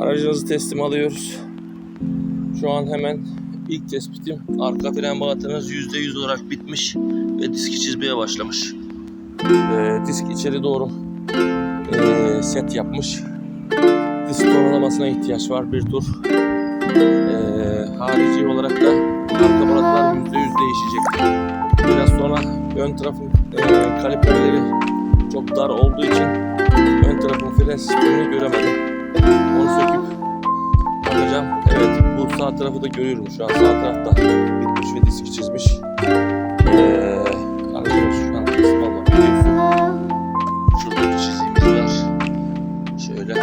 Aracınızı teslim alıyoruz. Şu an hemen ilk tespitim arka fren balatınız %100 olarak bitmiş ve diski çizmeye başlamış. Ee, disk içeri doğru ee, set yapmış. Disk donanmasına ihtiyaç var bir tur. Ee, harici olarak da arka balatlar %100 değişecek. Biraz sonra ön tarafın ee, kaliperleri çok dar olduğu için ön tarafın fren sistemini göremedim. Onu söküp bakacağım. Evet bu sağ tarafı da görüyorum şu an sağ tarafta bitmiş ve diski çizmiş. Ee, aracımız şu an teslim almak. Şurada bir çizimimiz var. Şöyle.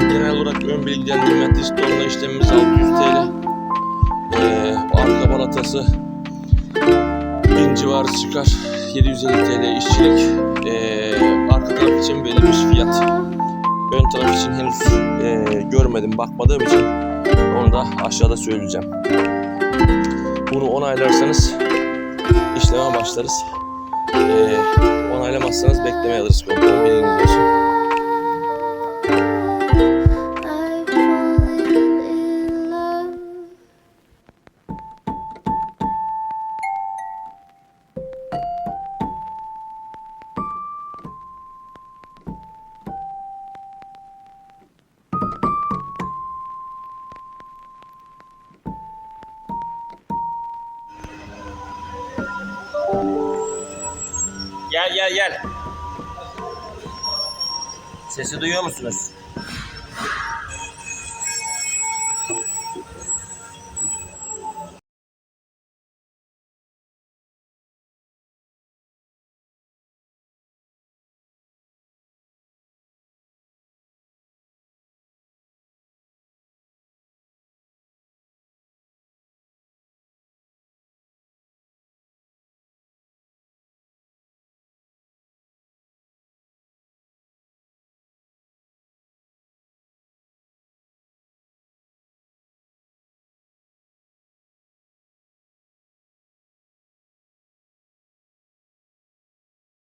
Genel olarak ön bilgilendirme disk donma işlemimiz 600 TL. Ee, arka balatası 1000 civarı çıkar. 750 TL işçilik. Ee, taraf için verilmiş fiyat. Ön taraf için henüz ee, görmedim, bakmadığım için onu da aşağıda söyleyeceğim. Bunu onaylarsanız işleme başlarız. Ee, onaylamazsanız beklemeye alırız kontrol bilginiz olsun. Gel gel gel. Sesi duyuyor musunuz?